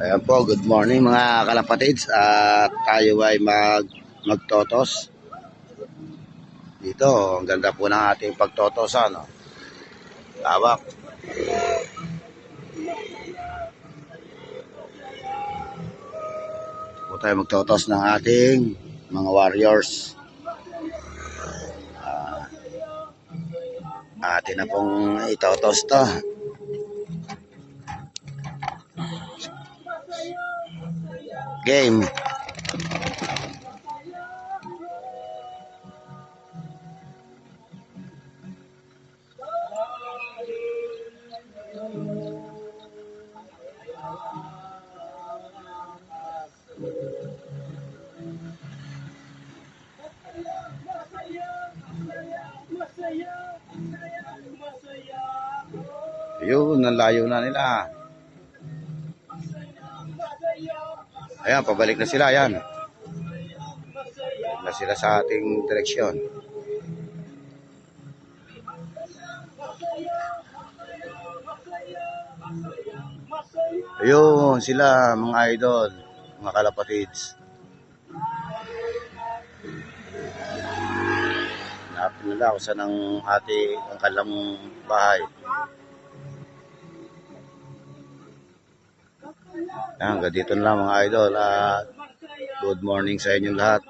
Ayan po, good morning mga kalapatids at tayo ay mag magtotos. Dito, ang ganda po ng ating pagtotosan. No? Lawak. Po tayo magtotos ng ating mga warriors. Ah, atin na pong itotos to. Game. Yun, ang layo na nila. Ayan, pabalik na sila, ayan. Na sila sa ating direksyon. Ayun, sila, mga idol, mga kalapatids. Hanapin nila kung saan ang ate, ang kalang bahay. Hanggang dito na lang mga idol. At good morning sa inyong lahat.